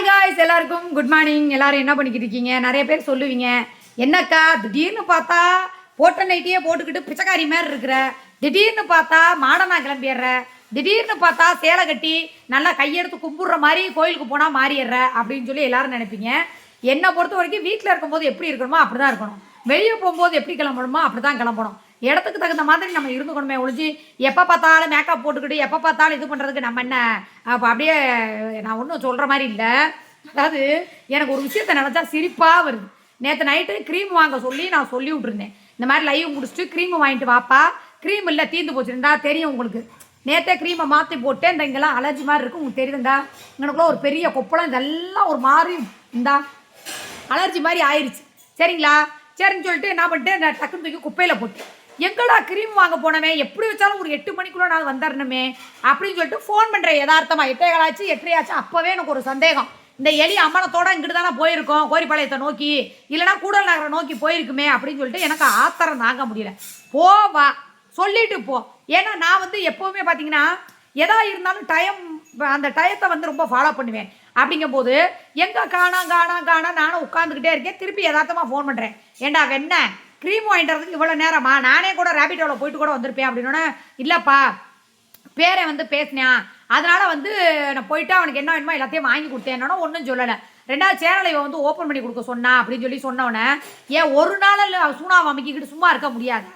Hi guys எல்லாருக்கும் good morning எல்லாரும் என்ன பண்ணிக்கிட்டு இருக்கீங்க? நிறைய பேர் சொல்லுவீங்க என்னக்கா திடீர்னு பார்த்தா போட்ட நைட்டியே போட்டுக்கிட்டு பிச்சைக்காரி மாதிரி இருக்கிற. திடீர்னு பார்த்தா மாடனா கிளம்பிடுற. திடீர்னு பார்த்தா சேலை கட்டி நல்லா கையெடுத்து கும்பிடுற மாதிரி கோயிலுக்கு போனால் மாறிடுற. அப்படின்னு சொல்லி எல்லாரும் நினைப்பீங்க. என்னை பொறுத்த வரைக்கும் வீட்டில் இருக்கும்போது எப்படி இருக்கணுமோ அப்படி தான் இருக்கணும். வெளியே போகும்போது எப்படி கிளம்பணுமோ அப்படி தான் கிளம்பணும். இடத்துக்கு தகுந்த மாதிரி நம்ம இருந்துக்கணுமே ஒழிஞ்சு எப்போ பார்த்தாலும் மேக்கப் போட்டுக்கிட்டு எப்போ பார்த்தாலும் இது பண்ணுறதுக்கு நம்ம என்ன? அப்போ அப்படியே நான் ஒன்றும் சொல்கிற மாதிரி இல்லை. அதாவது எனக்கு ஒரு விஷயத்தை நினச்சா சிரிப்பாக வருது. நேற்று நைட்டு க்ரீம் வாங்க சொல்லி நான் சொல்லி விட்ருந்தேன் இந்த மாதிரி லைவ் முடிச்சுட்டு க்ரீம் வாங்கிட்டு வாப்பா. க்ரீம் இல்லை தீர்ந்து போச்சுருந்தா தெரியும் உங்களுக்கு. நேற்றே க்ரீமை மாற்றி போட்டு இந்த இங்கெல்லாம் அலர்ஜி மாதிரி இருக்கும். உங்களுக்கு தெரியுதுண்டா? எனக்குள்ள ஒரு பெரிய கொப்பளம் இதெல்லாம் ஒரு மாதிரி இந்தா. அலர்ஜி மாதிரி ஆயிடுச்சு சரிங்களா? சரின்னு சொல்லிட்டு என்ன பண்ணிட்டு டக்குன்னு தூக்கி குப்பையில் போட்டு எங்கடா கிரீம் வாங்க போனமே எப்படி வச்சாலும் ஒரு எட்டு மணிக்குள்ளே நான் வந்துடணுமே அப்படின்னு சொல்லிட்டு ஃபோன் பண்ணுறேன் யதார்த்தமாக எட்டே காலாச்சு எட்டரையாச்சு. அப்போவே எனக்கு ஒரு சந்தேகம். இந்த எலி அம்மனத்தோட இங்கிட்டு தானே போயிருக்கோம் கோரிப்பாளையத்தை நோக்கி. இல்லைனா கூடல் நகரை நோக்கி போயிருக்குமே அப்படின்னு சொல்லிட்டு எனக்கு ஆத்திரம் தாங்க முடியல. போ வா. சொல்லிட்டு போ. ஏன்னா நான் வந்து எப்போவுமே பார்த்தீங்கன்னா எதா இருந்தாலும் டைம் அந்த டயத்தை வந்து ரொம்ப ஃபாலோ பண்ணுவேன். அப்படிங்கும்போது எங்கே காணா காணா காணா நானும் உட்காந்துக்கிட்டே இருக்கேன். திருப்பி யதார்த்தமாக ஃபோன் பண்ணுறேன் ஏண்டா வெண்ண க்ரீம் வாங்கிட்டு இவ்வளோ நேரமா? நானே கூட ரேபிட்டோவில் போயிட்டு கூட வந்திருப்பேன் அப்படின்னோடனே இல்லைப்பா பேரை வந்து பேசினேன் அதனால் வந்து நான் போயிட்டு அவனுக்கு என்ன வேணுமோ எல்லாத்தையும் வாங்கி கொடுத்தேன்னா ஒன்றும் சொல்லலை. ரெண்டாவது சேனலை இவன் வந்து ஓப்பன் பண்ணி கொடுக்க சொன்னா அப்படின்னு சொல்லி சொன்னவனே ஏன் ஒரு நாள் சூனாவை அமைக்கிக்கிட்டு சும்மா இருக்க முடியாது.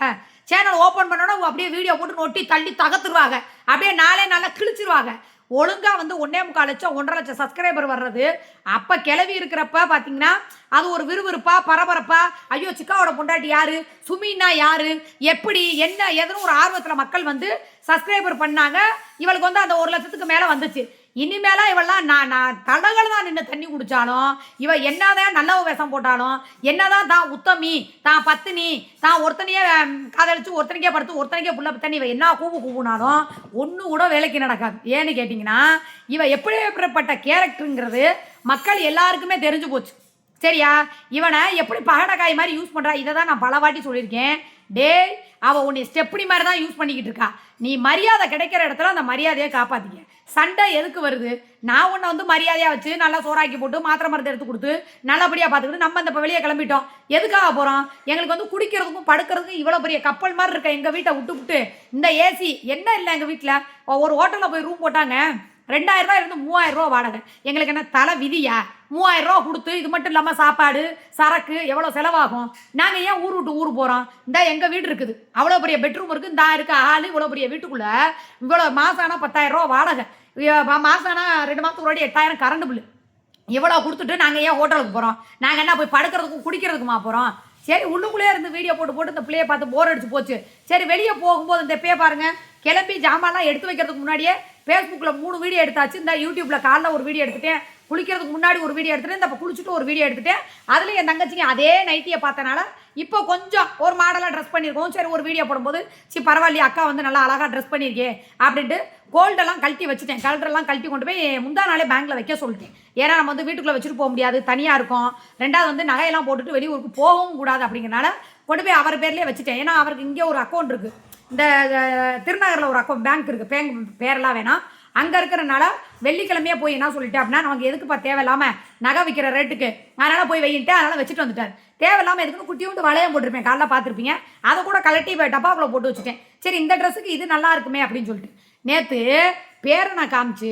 சேனல் ஓப்பன் பண்ணோன்னா அப்படியே வீடியோ போட்டு நொட்டி தள்ளி தகத்துருவாங்க. அப்படியே நாளே நல்லா கிழிச்சிருவாங்க. ஒழுங்காக வந்து ஒன்றே முக்கால் லட்சம் ஒன்றரை லட்சம் சப்ஸ்கிரைபர் வர்றது. அப்போ கிளவி இருக்கிறப்ப பார்த்தீங்கன்னா அது ஒரு விறுவிறுப்பா பரபரப்பா ஐயோ சிக்காவோட பொண்டாட்டி யாரு? சுமின்னா யாரு? எப்படி என்ன எதுன்னு ஒரு ஆர்வத்தில் மக்கள் வந்து சப்ஸ்கிரைபர் பண்ணாங்க. இவளுக்கு வந்து அந்த ஒரு லட்சத்துக்கு மேலே வந்துச்சு. இனிமேலாம் இவெல்லாம் நான் நான் தடகள் தான் நின்று தண்ணி குடித்தாலும் இவ என்னதான் நல்ல வேஷம் போட்டாலும் என்னதான் தான் உத்தமி தான் பத்தினி தான் ஒருத்தனையே ஹம், காதலிச்சு ஒருத்தனைக்கே படுத்து ஒருத்தனைக்கே புள்ள தண்ணி இவ என்ன கூவு கூவுனாலும் ஒன்று கூட வேலைக்கு நடக்காது. ஏன்னு கேட்டிங்கன்னா இவ எப்படி எப்படிப்பட்ட கேரக்டருங்கிறது மக்கள் எல்லாருக்குமே தெரிஞ்சு போச்சு. சரியா? இவனை எப்படி பகடக்காய் மாதிரி யூஸ் பண்ணுறா இதை தான் நான் பல வாட்டி சொல்லியிருக்கேன். டேய் அவள் உன்னை ஸ்டெப்னி மாதிரி தான் யூஸ் பண்ணிக்கிட்டு இருக்கா. நீ மரியாதை கிடைக்கிற இடத்துல அந்த மரியாதையை காப்பாற்றிக்க சண்டை எதுக்கு வருது? நான் உன்னை வந்து மரியாதையாக வச்சு நல்லா சோறாக்கி போட்டு மாத்திரை மருந்து எடுத்து கொடுத்து நல்லபடியாக பார்த்துக்கிட்டு நம்ம இந்த வெளியே கிளம்பிட்டோம். எதுக்காக போகிறோம் எங்களுக்கு வந்து குடிக்கிறதுக்கும் படுக்கிறதுக்கும் இவ்வளோ பெரிய கப்பல் மாதிரி இருக்க எங்கள் வீட்டை விட்டு விட்டு. இந்த ஏசி என்ன இல்லை எங்கள் வீட்டில் ஒரு ஹோட்டலில் போய் ரூம் போட்டாங்க. ரெண்டாயிரம் ரூபாய் இருந்து மூவாயிரம் ரூபா வாடகை. எங்களுக்கு என்ன தலை விதியா? மூவாயிரம் ரூபா கொடுத்து இது மட்டும் இல்லாமல் சாப்பாடு சரக்கு எவ்வளோ செலவாகும்? நாங்கள் ஏன் ஊர் விட்டு ஊர் போகிறோம் இந்த எங்கள் வீடு இருக்குது. அவ்வளோ பெரிய பெட்ரூம் இருக்குது இந்த இருக்க ஆள் இவ்வளோ பெரிய வீட்டுக்குள்ளே இவ்வளோ மாதம் ஆனால் பத்தாயிரம் ரூபா வாடகை. மாதம் ஆனால் ரெண்டு மாதத்துக்கு முன்னாடி எட்டாயிரம் கரண்ட் பில்லு இவ்வளோ கொடுத்துட்டு நாங்கள் ஏன் ஹோட்டலுக்கு போகிறோம் நாங்கள் என்ன போய் படுக்கிறதுக்கும் குடிக்கிறதுக்குமா போகிறோம் சரி உள்ளுக்குள்ளே இருந்து வீடியோ போட்டு போட்டு இந்த பிள்ளைய பார்த்து போர் அடிச்சு போச்சு. சரி வெளியே போகும்போது இந்த பே பாருங்க. கிளம்பி ஜாமான்லாம் எடுத்து வைக்கிறதுக்கு முன்னாடியே ஃபேஸ்புக்கில் மூணு வீடியோ எடுத்தாச்சு. இந்த யூடியூப்பில் காலைல ஒரு வீடியோ எடுத்துட்டேன். குளிக்கிறதுக்கு முன்னாடி ஒரு வீடியோ எடுத்துகிட்டு இந்த இப்போ குளிச்சுட்டு ஒரு வீடியோ எடுத்துட்டேன் அதில் என் தங்கச்சிங்க அதே நைட்டியை பார்த்தனால இப்போ கொஞ்சம் ஒரு மாடலாக ட்ரெஸ் பண்ணியிருக்கோம் சரி ஒரு வீடியோ போடும்போது சரி பரவாயில்லையே அக்கா வந்து நல்லா அழகாக ட்ரெஸ் பண்ணியிருக்கே அப்படின்ட்டு கோல்டெல்லாம் கழட்டி வச்சுட்டேன். கலரெல்லாம் கழட்டி கொண்டு போய் முந்தா நாளே பேங்க்கில் வைக்க சொல்லிட்டேன். ஏன்னா நம்ம வந்து வீட்டுக்குள்ளே வச்சுட்டு போக முடியாது தனியாக இருக்கும். ரெண்டாவது வந்து நகையெல்லாம் போட்டுட்டு வெளியூருக்கு போகவும் கூடாது அப்படிங்கிறனால கொண்டு போய் அவர் பேர்லேயே வச்சுட்டேன். ஏன்னா அவருக்கு இங்கே ஒரு அக்கௌண்ட் இருக்குது இந்த திருநகரில் ஒரு அக்கௌண்ட் பேங்க் இருக்குது பேங்க் பேரெல்லாம் வேணாம். அங்கே இருக்கிறனால வெள்ளிக்கிழமையே போய் என்ன சொல்லிட்டேன் அப்படின்னா நமக்கு எதுக்குப்பா தேவையில்லாமல் நகை விற்கிற ரேட்டுக்கு? அதனால் போய் வையின்ட்டு அதனால் வச்சுட்டு வந்துட்டார் தேவையில்லாமல் எதுக்குன்னு குட்டி விட்டு வளையம் போட்டிருப்பேன் காலைல பார்த்துருப்பீங்க. அதை கூட கலட்டி டப்பாக்குள்ள போட்டு வச்சுட்டேன். சரி இந்த ட்ரெஸ்ஸுக்கு இது நல்லா இருக்குமே அப்படின்னு சொல்லிட்டு. நேற்று பேரனை காமிச்சு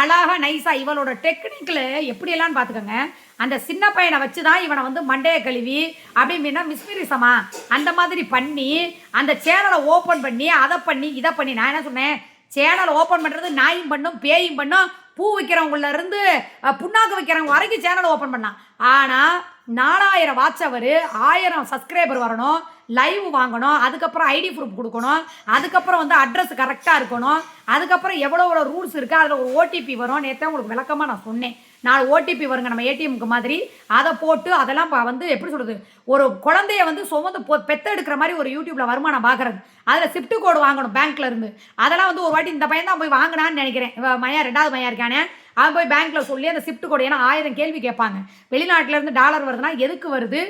அழகாக நைஸாக இவளோட டெக்னிக்கில் எப்படியெல்லாம் பார்த்துக்கோங்க. அந்த சின்ன பையனை வச்சு தான் இவனை வந்து மண்டையை கழுவி அப்படின்னா மிஸ்மிரிசமா அந்த மாதிரி பண்ணி அந்த சேனலை ஓப்பன் பண்ணி அதை பண்ணி இதை பண்ணி நான் என்ன சொன்னேன்? சேனல் ஓப்பன் பண்ணுறது நாயும் பண்ணும் பேயும் பண்ணும். பூ வைக்கிறவங்கள இருந்து புண்ணாக்கு வைக்கிறவங்க வரைக்கும் சேனல் ஓப்பன் பண்ணலாம். ஆனால் நாலாயிரம் வாட்ச் அவர் ஆயிரம் சப்ஸ்கிரைபர் வரணும் லைவ் வாங்கணும் அதுக்கப்புறம் ஐடி ப்ரூஃப் கொடுக்கணும் அதுக்கப்புறம் வந்து அட்ரஸ் கரெக்டாக இருக்கணும் அதுக்கப்புறம் எவ்வளோ எவ்வளோ ரூல்ஸ் இருக்குது அதில் ஒரு ஓடிபி வரும். நேற்று உங்களுக்கு விளக்கமாக நான் சொன்னேன். நாலு ஓடிபி வருங்க நம்ம ஏடிஎம்க்கு மாதிரி. அதை போட்டு அதெல்லாம் வந்து எப்படி சொல்கிறது ஒரு குழந்தைய வந்து சுமந்து பொ பெத்தெடுக்கிற மாதிரி ஒரு யூடியூப்பில் வருமானம் பார்க்குறது அதில் ஷிஃப்ட் கோடு வாங்கணும் பேங்க்கில் இருந்து. அதெல்லாம் வந்து ஒரு வாட்டி இந்த பையன் தான் போய் வாங்கினான்னு நினைக்கிறேன். மையா ரெண்டாவது மையா இருக்கானே. அவன் போய் பேங்க்கில் சொல்லி அந்த ஷிஃப்ட் கோடு ஏன்னா ஆயிரம் கேள்வி கேட்பாங்க. வெளிநாட்டிலேருந்து டாலர் வருதுன்னா எதுக்கு வருது?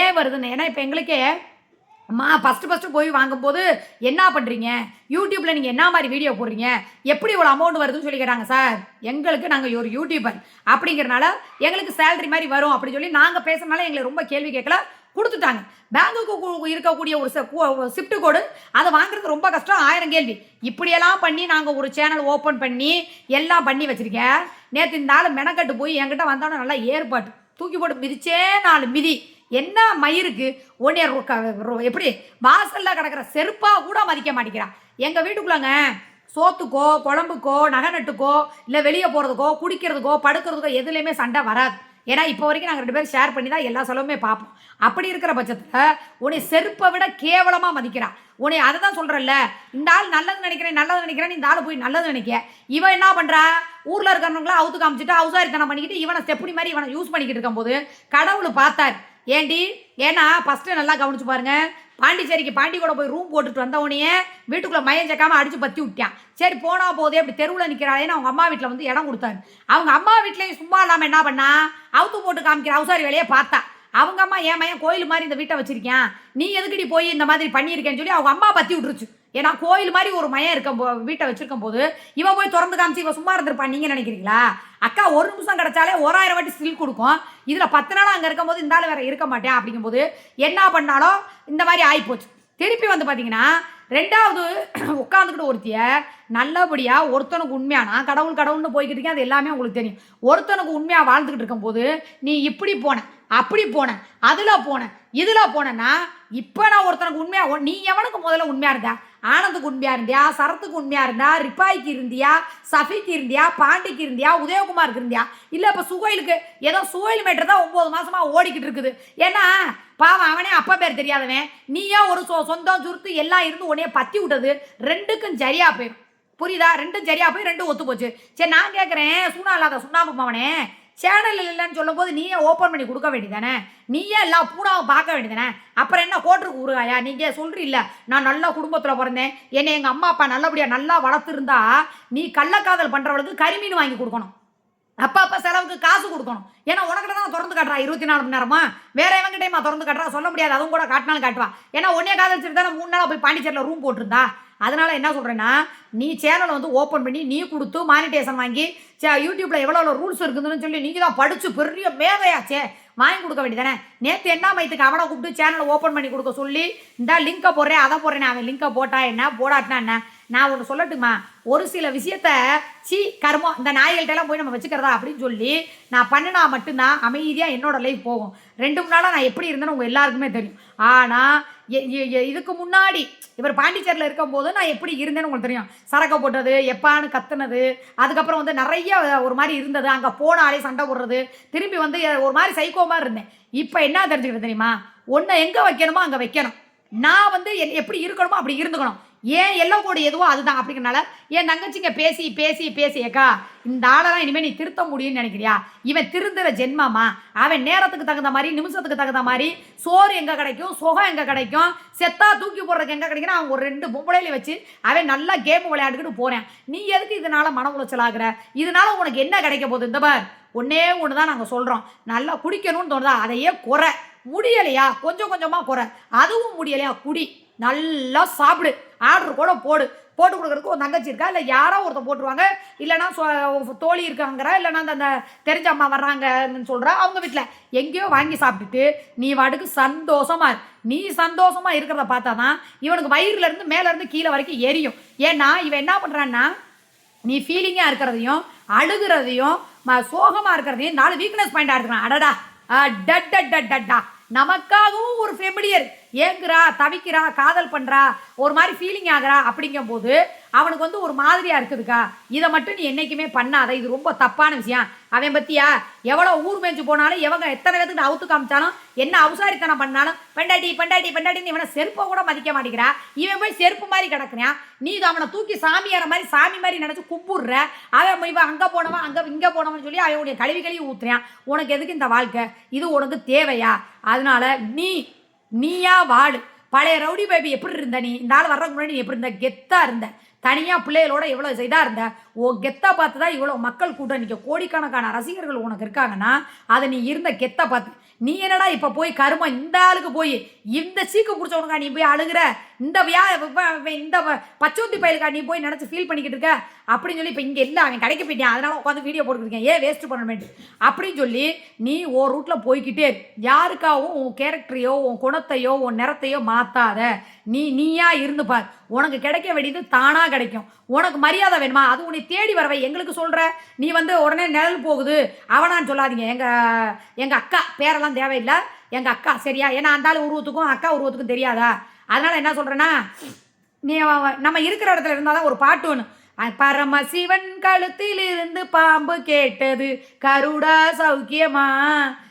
ஏன் வருதுன்னு? ஏன்னா இப்போ எங்களுக்கே அம்மா ஃபஸ்ட்டு ஃபஸ்ட்டு போய் வாங்கும்போது என்ன பண்ணுறீங்க யூடியூப்பில் நீங்கள் என்ன மாதிரி வீடியோ போடுறீங்க? எப்படி இவ்வளோ அமௌண்ட் வருதுன்னு சொல்லி கேட்டாங்க சார். எங்களுக்கு நாங்கள் ஒரு யூடியூபர் அப்படிங்கிறனால எங்களுக்கு சேலரி மாதிரி வரும் அப்படின்னு சொல்லி நாங்கள் பேசுகிறனால எங்களை ரொம்ப கேள்வி கேட்கல கொடுத்துட்டாங்க. பேங்குக்கு இருக்கக்கூடிய ஒரு ஷிஃப்ட் கோடு அதை வாங்குறது ரொம்ப கஷ்டம் ஆயிரம் கேள்வி. இப்படியெல்லாம் பண்ணி நாங்கள் ஒரு சேனல் ஓப்பன் பண்ணி எல்லாம் பண்ணி வச்சுருக்கேன். நேற்று இந்த ஆள் மெனக்கட்டு போய் என்கிட்ட வந்தோன்னே நல்லா ஏற்பாடு தூக்கி போட்டு மிதிச்சே நாலு மிதி. என்ன மயிருக்கு? உன்னைய ரொ- க- ரொ- எப்படி? வாசல்ல கிடக்கிற செருப்பா கூட மதிக்க மாட்டேங்கிறான். எங்கள் வீட்டுக்குள்ளங்க சோத்துக்கோ குழம்புக்கோ நகை நட்டுக்கோ இல்லை வெளியே போகிறதுக்கோ குடிக்கிறதுக்கோ படுக்கிறதுக்கோ எதுலேயுமே சண்டை வராது. ஏன்னா இப்போ வரைக்கும் நாங்கள் ரெண்டு பேரும் ஷேர் பண்ணி தான் எல்லா செலவுமே பார்ப்போம். அப்படி இருக்கிற பட்சத்தில் உன்னை செருப்பை விட கேவலமாக மதிக்கிறான். உன்னை அதை தான் சொல்கிறல்ல இந்த ஆள் நல்லது நினைக்கிறேன் நல்லது நினைக்கிறேன் இந்த ஆள் போய் நல்லது நினைக்க. இவன் என்ன பண்ணுறா ஊரில் இருக்கிறவங்களாம் அவுத்து காமிச்சிட்டு அவுசாரித்தனம் பண்ணிக்கிட்டு இவனை ஸ்டெப்னி மாதிரி இவனை யூஸ் பண்ணிக்கிட்டு இருக்கும்போது கடவுள் பார்த்தார். ஏண்டி? ஏன்னா ஃபஸ்ட்டு நல்லா கவனிச்சு பாருங்க. பாண்டிச்சேரிக்கு பாண்டி கூட போய் ரூம் போட்டுட்டு வந்தவனையே வீட்டுக்குள்ளே மயம் சேர்க்காம அடிச்சு பற்றி விட்டான். சரி போனா போதே அப்படி தெருவில் நிற்கிறாளேன்னு அவங்க அம்மா வீட்டில் வந்து இடம் கொடுத்தாரு. அவங்க அம்மா வீட்லேயும் சும்மா இல்லாமல் என்ன பண்ணா? அவுத்து போட்டு காமிக்கிற அவசாரி வேலையை பார்த்தா. அவங்க அம்மா என் மயம் கோயில் மாதிரி இந்த வீட்டை வச்சிருக்கேன் நீ எதுக்கடி போய் இந்த மாதிரி பண்ணியிருக்கேன்னு சொல்லி அவங்க அம்மா பற்றி விட்டுருச்சு. ஏன்னா கோயில் மாதிரி ஒரு மயம் இருக்க போ வீட்டை வச்சிருக்கும் போது இவன் போய் திறந்து காமிச்சு இவன் சும்மா இருந்திருப்பான் நீங்கள் நினைக்கிறீங்களா? அக்கா ஒரு நிமிஷம் கிடைச்சாலே ஓராயிரம் வாட்டி ஸ்டில் கொடுக்கும். இதில் பத்து நாள் அங்கே இருக்கும்போது இந்த ஆள் வேற இருக்க மாட்டேன் அப்படிங்கும்போது என்ன பண்ணாலும் இந்த மாதிரி ஆகிப்போச்சு திருப்பி வந்து பார்த்தீங்கன்னா ரெண்டாவது உட்காந்துக்கிட்டு ஒருத்திய நல்லபடியாக ஒருத்தனுக்கு உண்மையானா கடவுள் கடவுள்னு போய்கிட்டு இருக்கேன் அது எல்லாமே உங்களுக்கு தெரியும். ஒருத்தனுக்கு உண்மையாக வாழ்ந்துக்கிட்டு இருக்கும்போது நீ இப்படி போன அப்படி போன அதில் போன இதில் போனேன்னா இப்போ நான் ஒருத்தனுக்கு உண்மையாக நீ எவனுக்கு முதல்ல உண்மையாக இருந்தா? ஆனந்துக்கு உண்மையாக இருந்தியா சரத்துக்கு உண்மையாக இருந்தா? ரிப்பாய்க்கு இருந்தியா? சஃபிக்கு இருந்தியா? பாண்டிக்கு இருந்தியா? உதயகுமாருக்கு இருந்தியா? இல்லை இப்போ சுகைலுக்கு ஏதோ சுகைல் மேட்டர் தான் ஒம்பது மாசமா ஓடிக்கிட்டு இருக்குது. ஏன்னா பாவம் அவனே அப்பா பேர் தெரியாதவன். நீயா ஒரு சொ சொந்தம் சுருத்து எல்லாம் இருந்து உன்னைய பத்தி விட்டது. ரெண்டுக்கும் சரியா போயிடும் புரியுதா? ரெண்டும் சரியா போய் ரெண்டும் ஒத்து போச்சு சரி நான் கேட்குறேன் சுண்ணா இல்லாத சுண்ணாம்பு மாவனே சேனல் இல்லைன்னு சொல்லும்போது நீயே ஓப்பன் பண்ணி கொடுக்க வேண்டியதானே நீயே எல்லா பூனாவை பார்க்க வேண்டியதானே அப்புறம் என்ன கோட்டுக்கு ஊருகாயா? நீங்கள் சொல்கிறீல்ல நான் நல்ல குடும்பத்தில் பிறந்தேன். என்னை எங்கள் அம்மா அப்பா நல்லபடியாக நல்லா வளர்த்துருந்தா நீ கள்ளக்காதல் பண்ணுறவளுக்கு கறிமீன் வாங்கி கொடுக்கணும். அப்பா அப்பா செலவுக்கு காசு கொடுக்கணும். ஏன்னா உனக்கிட்ட தான் திறந்து காட்டுறா இருபத்தி நாலு மணி நேரமா? வேற எவங்கிட்டையுமா திறந்து காட்டுறா? சொல்ல முடியாது. அதுவும் கூட காட்டினாலும் காட்டுவா. ஏன்னா உன்னே காதல் தானே மூணு நாளாக போய் பாண்டிச்சேரியில் ரூம் போட்டிருந்தா? அதனால் என்ன சொல்கிறேன்னா நீ சேனலை வந்து ஓப்பன் பண்ணி நீ கொடுத்து மானிட்டேஷன் வாங்கி சே யூடியூப்பில் எவ்வளோ எவ்வளோ ரூல்ஸ் இருக்குதுன்னு சொல்லி நீங்கள் தான் படித்து பெரிய மேதையாச்சே வாங்கி கொடுக்க வேண்டியதானே நேற்று என்ன மைத்துக்கு அவனை கூப்பிட்டு சேனலை ஓப்பன் பண்ணி கொடுக்க சொல்லி இந்த லிங்கை போடுறேன் அதை போடுறேன் அவன் லிங்கை போட்டா என்ன போடாட்டினா என்ன? நான் ஒன்று சொல்லட்டுமா? ஒரு சில விஷயத்த சி கர்மம் இந்த நாய்கள்ட்ட எல்லாம் போய் நம்ம வச்சுக்கிறதா அப்படின்னு சொல்லி நான் பண்ணினா மட்டும்தான் அமைதியாக என்னோட லைஃப் போகும். ரெண்டு மூணு நாளாக நான் எப்படி இருந்தேன்னு உங்கள் எல்லாருக்குமே தெரியும். ஆனால் இதுக்கு முன்னாடி இவர் பாண்டிச்சேரியில் இருக்கும்போது நான் எப்படி இருந்தேன்னு உங்களுக்கு தெரியும். சரக்கை போட்டது எப்பான்னு கத்துனது அதுக்கப்புறம் வந்து நிறைய ஒரு மாதிரி இருந்தது. அங்கே போனாலே சண்டை போடுறது திரும்பி வந்து ஒரு மாதிரி சைக்கோ மாதிரி இருந்தேன். இப்போ என்ன தெரிஞ்சுக்கிட்டு தெரியுமா? ஒன்றை எங்கே வைக்கணுமோ அங்கே வைக்கணும். நான் வந்து என் எப்படி இருக்கணுமோ அப்படி இருந்துக்கணும். ஏன் எல்லாம் கூட எதுவோ அதுதான் அப்படிங்கிறனால என் தங்கச்சிங்க பேசி பேசி பேசியக்கா இந்த ஆளெல்லாம் இனிமேல் நீ திருத்த முடியும்னு நினைக்கிறியா? இவன் திருந்துற ஜென்மமா? அவன் நேரத்துக்கு தகுந்த மாதிரி நிமிஷத்துக்கு தகுந்த மாதிரி சோறு எங்கே கிடைக்கும் சுகம் எங்கே கிடைக்கும் செத்தா தூக்கி போடுறதுக்கு எங்கே கிடைக்குன்னா அவன் ஒரு ரெண்டு பொம்பளையில வச்சு அவன் நல்லா கேம் விளையாண்டுக்கிட்டு போகிறேன் நீ எதுக்கு இதனால மன உளைச்சல் ஆகுற? இதனால உனக்கு என்ன கிடைக்க போகுது? இந்த பார் ஒன்றே ஒன்று தான் நாங்கள் சொல்கிறோம் நல்லா குடிக்கணும்னு தோணுதா? அதையே குறை. முடியலையா? கொஞ்சம் கொஞ்சமாக குறை. அதுவும் முடியலையா? குடி. நல்லா சாப்பிடு. ஆர்டர் கூட போடு. போட்டு கொடுக்குறதுக்கு ஒரு தங்கச்சி இருக்கா? இல்லை யாரோ ஒருத்தர் போட்டுருவாங்க. இல்லைனா சொ- தோழி இருக்காங்கிற? இல்லைனா அந்த அந்த தெரிஞ்ச அம்மா வர்றாங்கன்னு சொல்கிறா அவங்க வீட்டில் எங்கேயோ வாங்கி சாப்பிட்டுட்டு நீ வாட்டுக்கு சந்தோஷமா இரு. நீ சந்தோஷமாக இருக்கிறத பார்த்தா தான் இவனுக்கு வயிறுலேருந்து மேலேருந்து கீழே வரைக்கும் எரியும். ஏன்னா இவன் என்ன பண்ணுறான்னா நீ ஃபீலிங்காக இருக்கிறதையும் அழுகிறதையும் ம- சோகமாக இருக்கிறதையும் நாலு வீக்னஸ் பாயிண்டாக இருக்கிறான் அடடா. டட்டா நமக்காகவும் ஒரு ஃபெமிலியர் ஏங்குறா தவிக்கிறா காதல் பண்ணுறா ஒரு மாதிரி ஃபீலிங் ஆகுறா அப்படிங்கும்போது அவனுக்கு வந்து ஒரு மாதிரியாக இருக்குதுக்கா. இதை மட்டும் நீ என்றைக்குமே பண்ணாத. இது ரொம்ப தப்பான விஷயம். அவன் பற்றியா எவ்வளோ ஊர் மேய்ச்சி போனாலும் எவங்க எத்தனை பேத்துக்கு அவுத்து காமிச்சாலும் என்ன அவசாரித்தனம் பண்ணாலும் பெண்டாட்டி பெண்டாட்டி பெண்டாட்டின்னு இவனை செருப்பை கூட மதிக்க மாட்டேங்கிறா. இவன் போய் செருப்பு மாதிரி கிடக்குறான் நீ இது அவனை தூக்கி சாமியார மாதிரி சாமி மாதிரி நினச்சி கும்பிடுற. அவன் போய் இவன் அங்கே போனவன் அங்கே இங்கே போனவன் சொல்லி அவனுடைய கழிவுகளையும் கழுவி உனக்கு எதுக்கு இந்த வாழ்க்கை? இது உனக்கு தேவையா? அதனால நீ நீயா வாழு பழைய ரவுடி பேபி எப்படி இருந்த நீ? இந்த ஆள் வர்றதுக்கு முன்னாடி நீ எப்படி இருந்த? கெத்தா இருந்த. தனியாக பிள்ளைகளோட எவ்வளோ இதாக இருந்த? ஓ கெத்தா பார்த்து தான் இவ்வளோ மக்கள் கூட்டம் நிற்க கோடிக்கணக்கான ரசிகர்கள் உனக்கு இருக்காங்கன்னா அதை நீ இருந்த கெத்தை பார்த்து. நீ என்னடா இப்போ போய் கருமம் இந்த ஆளுக்கு போய்? இந்த சீக்கு பிடிச்சவனுக்கா நீ போய் அழுகுற? இந்த வியா இந்த பச்சோத்தி பயலுக்கா நீ போய் நினச்சி ஃபீல் பண்ணிக்கிட்டு இருக்க? அப்படின்னு சொல்லி இப்போ இங்கே இல்லை அவன் கடைக்கு போயிட்டேன். அதனால உட்காந்து வீடியோ போட்டுருக்கேன் ஏன் வேஸ்ட் பண்ணணுமேட்டு அப்படின்னு சொல்லி நீ ஒரு ரூட்டில் போய்கிட்டே யாருக்காகவும் உன் கேரக்டரையோ உன் குணத்தையோ உன் நிறத்தையோ மாற்றாத நீ நீயா இருந்து பார். உனக்கு கிடைக்க வேண்டியது தானாக கிடைக்கும். உனக்கு மரியாதை வேணுமா? அது உன்னை தேடி வரவை. எங்களுக்கு சொல்கிற நீ வந்து உடனே நிழல் போகுது. அவனான்னு சொல்லாதீங்க. எங்கள் எங்கள் அக்கா பேரெல்லாம் தேவையில்லை. எங்கள் அக்கா சரியா? ஏன்னா அந்த ஆள் உருவத்துக்கும் அக்கா உருவத்துக்கும் தெரியாதா? அதனால் என்ன சொல்கிறேன்னா நீ நம்ம இருக்கிற இடத்துல இருந்தால் தான் ஒரு பாட்டு ஒன்று பரமசிவன் கழுத்தில் இருந்து பாம்பு கேட்டது. கருடா சௌக்கியமா?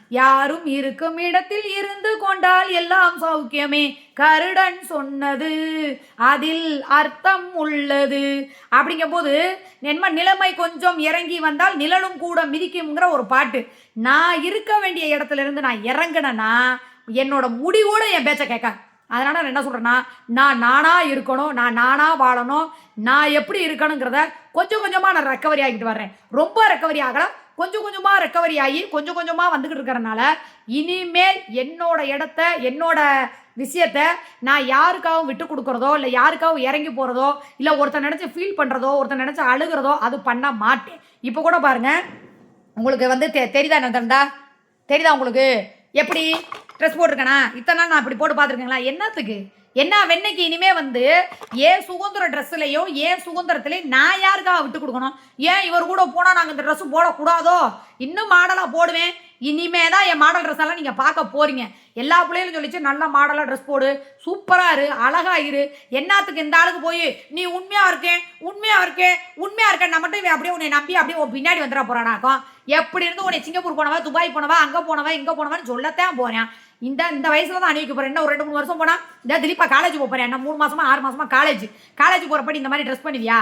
யாரும் இருக்கும் இடத்தில் இருந்து கொண்டால் எல்லாம் சௌக்கியமே. கருடன் சொன்னது. அதில் அர்த்தம் உள்ளது. அப்படிங்கும்போது நென்ம நிலைமை கொஞ்சம் இறங்கி வந்தால் நிழலும் கூட மிதிக்குங்கிற ஒரு பாட்டு. நான் இருக்க வேண்டிய இடத்துல இருந்து நான் இறங்கினேன்னா என்னோட முடி கூட என் பேச்சை கேட்காது. அதனால் நான் என்ன சொல்கிறேன்னா நான் நானாக இருக்கணும் நான் நானாக வாழணும் நான் எப்படி இருக்கணுங்கிறத கொஞ்சம் கொஞ்சமாக நான் ரெக்கவரி ஆகிட்டு வர்றேன். ரொம்ப ரெக்கவரி ஆகல கொஞ்சம் கொஞ்சமாக ரெக்கவரி ஆகி கொஞ்சம் கொஞ்சமாக வந்துக்கிட்டு இருக்கிறனால இனிமேல் என்னோட இடத்த என்னோட விஷயத்த நான் யாருக்காகவும் விட்டு கொடுக்குறதோ இல்லை யாருக்காகவும் இறங்கி போகிறதோ இல்லை ஒருத்தன் நினச்சி ஃபீல் பண்ணுறதோ ஒருத்தன் நினச்சி அழுகிறதோ அது பண்ண மாட்டேன். இப்போ கூட பாருங்கள் உங்களுக்கு வந்து தெ தெரியுதா என்ன தெரியுதா உங்களுக்கு? எப்படி? ட்ரெஸ் போட்டிருக்கேனா? இத்தனை நாள் நான் அப்படி போட்டு பார்த்துருக்கீங்களா? என்னத்துக்கு? என்ன வெண்ணைக்கு இனிமே வந்து ஏன் சுதந்திர ட்ரெஸ்லையும் ஏன் சுதந்திரத்துலையும் நான் யாருக்காக விட்டு கொடுக்கணும்? ஏன் இவர் கூட போனால் நாங்கள் இந்த ட்ரெஸ்ஸு போடக்கூடாதோ? இன்னும் மாடலாக போடுவேன். இனிமே தான் என் மாடல் ட்ரெஸ் எல்லாம் நீங்கள் பார்க்க போறீங்க. எல்லா பிள்ளைகளும் சொல்லிச்சு நல்ல மாடலாக ட்ரெஸ் போடு. சூப்பராக இரு. அழகாக இரு. என்னத்துக்கு இந்த ஆளுக்கு போய் நீ உண்மையாக இருக்கேன். உண்மையாக இருக்கேன். உண்மையாக இருக்கேன். நான் மட்டும் இவன் அப்படியே உன்னை நம்பி அப்படியே உன் பின்னாடி வந்துட போறானாக்கும் எப்படி இருந்து உன்னை சிங்கப்பூர் போனவா துபாய் போனவா அங்கே போனவா இங்கே போனவான்னு சொல்லத்தான் போகிறேன் இந்த இந்த வயசுல தான் அணிவிக்க போறேன். என்ன ஒரு ரெண்டு மூணு வருஷம் போனா இந்த திலீப்பா காலேஜ் போறேன். என்ன மூணு மாசமா ஆறு மாசமா காலேஜ் காலேஜ் போறப்படி இந்த மாதிரி ட்ரெஸ் பண்ணுவியா?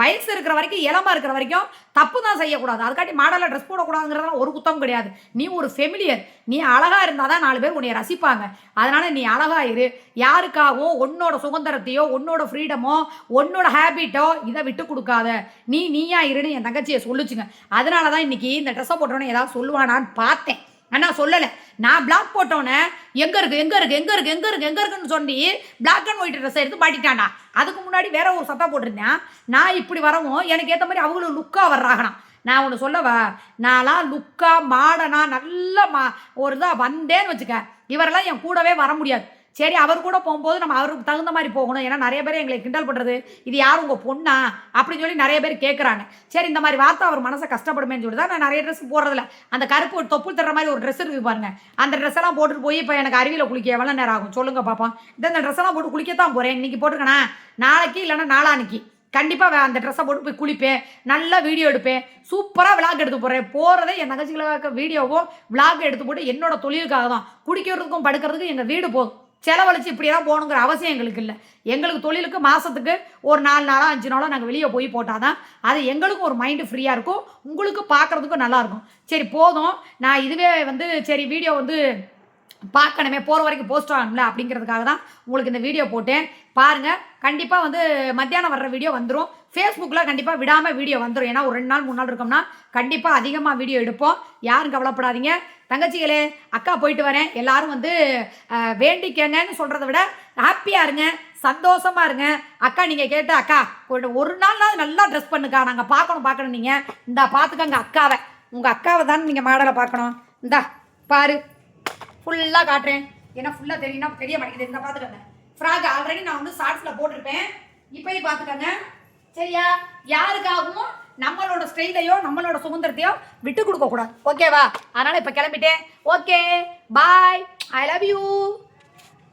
வயசு இருக்கிற வரைக்கும் இளமா இருக்கிற வரைக்கும் தப்பு தான் செய்யக்கூடாது. அதுக்காட்டி மாடலில் ட்ரெஸ் போடக்கூடாதுங்கிறதெல்லாம் ஒரு குத்தம் கிடையாது. நீ ஒரு ஃபெமிலியர் நீ அழகா இருந்தால் தான் நாலு பேர் உன்னை ரசிப்பாங்க. அதனால நீ அழகாயிரு இரு. யாருக்காகவும் உன்னோட சுதந்திரத்தையோ உன்னோட ஃப்ரீடமோ உன்னோட ஹேபிட்டோ இதை விட்டு கொடுக்காத. நீ நீயா இருன்னு என் தங்கச்சியை சொல்லுச்சுங்க. அதனால தான் இன்னைக்கு இந்த ட்ரெஸ்ஸை போட்டோன்னு ஏதாவது சொல்லுவானான்னு பார்த்தேன். ஆனால் சொல்லலை. நான் பிளாக் போட்டோன்னே எங்கே இருக்கு எங்கே இருக்கு எங்கே இருக்கு எங்கே இருக்கு எங்கே இருக்குன்னு சொல்லி பிளாக் அண்ட் ஒயிட் ட்ரெஸ் எடுத்து மாட்டிட்டான்டா அதுக்கு முன்னாடி வேற ஒரு சத்தா போட்டிருந்தேன். நான் இப்படி வரவும் எனக்கு ஏற்ற மாதிரி அவங்களும் லுக்காக வர்றாங்கண்ணா. நான் ஒன்று சொல்லவா? நான்லாம் லுக்காக மாடனா நல்ல மா ஒரு இதாக வந்தேன்னு வச்சுக்க. இவரெல்லாம் என் கூடவே வர முடியாது. சரி அவர் கூட போகும்போது நம்ம அவருக்கு தகுந்த மாதிரி போகணும். ஏன்னா நிறைய பேர் எங்களை கிண்டல் பண்ணுறது இது யார் உங்கள் பொண்ணா? அப்படின்னு சொல்லி நிறைய பேர் கேட்குறாங்க சரி இந்த மாதிரி வார்த்தை அவர் மனசை கஷ்டப்படுமேன்னு சொல்லி தான் நான் நிறைய ட்ரெஸ் போடுறதில்ல. அந்த கருப்பு ஒரு தொப்புள் தர மாதிரி ஒரு ட்ரெஸ் இருக்குது பாருங்க. அந்த ட்ரெஸ் எல்லாம் போட்டுட்டு போய் இப்போ எனக்கு அருவியில் குளிக்க எவ்வளோ நேரம் ஆகும்? சொல்லுங்க பாப்போம் இந்த இந்த ட்ரெஸ் எல்லாம் போட்டு குளிக்கத்தான் போகிறேன் இன்னைக்கு போட்டுக்கணா நாளைக்கு இல்லைன்னா நாளான்னைக்கு. கண்டிப்பாக அந்த ட்ரெஸ்ஸை போட்டு போய் குளிப்பேன். நல்லா வீடியோ எடுப்பேன். சூப்பராக விளாக் எடுத்து போடுறேன். போகிறதே என் தங்கச்சிகளுக்காக வீடியோவோ விளாக் எடுத்து போட்டு என்னோட தொழிலுக்காக தான் குடிக்கிறதுக்கும் படுக்கிறதுக்கும் எங்கள் வீடு போதும். செலவழிச்சு இப்படியெல்லாம் போகணுங்கிற அவசியம் எங்களுக்கு இல்லை. எங்களுக்கு தொழிலுக்கு மாதத்துக்கு ஒரு நாலு நாளோ அஞ்சு நாளோ நாங்கள் வெளியே போய் போட்டால் தான் அது எங்களுக்கும் ஒரு மைண்டு ஃப்ரீயாக இருக்கும். உங்களுக்கு பார்க்குறதுக்கும் நல்லாயிருக்கும் சரி போதும். நான் இதுவே வந்து சரி வீடியோ வந்து பார்க்கணுமே போகிற வரைக்கும் போஸ்ட் ஆகணும்ல அப்படிங்கிறதுக்காக தான் உங்களுக்கு இந்த வீடியோ போட்டேன். பாருங்கள் கண்டிப்பாக வந்து மத்தியானம் வர்ற வீடியோ வந்துடும் ஃபேஸ்புக்கில் கண்டிப்பாக விடாமல் வீடியோ வந்துடும் ஏன்னா ஒரு ரெண்டு நாள் மூணு நாள் இருக்கோம்னா கண்டிப்பாக அதிகமாக வீடியோ எடுப்போம். யாரும் கவலைப்படாதீங்க. தங்கச்சிகளே அக்கா போயிட்டு வரேன். எல்லாரும் வந்து வேண்டிக்கங்கன்னு சொல்கிறத விட ஹாப்பியாக இருங்க சந்தோஷமாக இருங்க. அக்கா நீங்கள் கேட்ட அக்கா ஒரு நாள் நல்லா ட்ரெஸ் பண்ணுக்கா. நாங்கள் பார்க்கணும் பார்க்கணும் நீங்கள் இந்தா பார்த்துக்கங்க அக்காவை. உங்கள் அக்காவை தானே நீங்கள் மாடலை பார்க்கணும். இந்தா பாரு. ஃபுல்லாக காட்டுறேன். ஏன்னா ஃபுல்லாக தெரியும்னா தெரிய மாட்டேங்குது. இந்த பார்த்துக்கோங்க. ஃப்ராக் ஆல்ரெடி நான் வந்து ஷார்ட்ஸில் போட்டிருப்பேன். இப்போயும் பார்த்துக்கோங்க. சரியா? யாருக்காகவும் நம்மளோட ஸ்டைலையோ நம்மளோட சுதந்திரத்தையோ விட்டு கொடுக்க கூடாது. ஓகேவா அதனால இப்போ கிளம்பிட்டேன். Okay bye I love you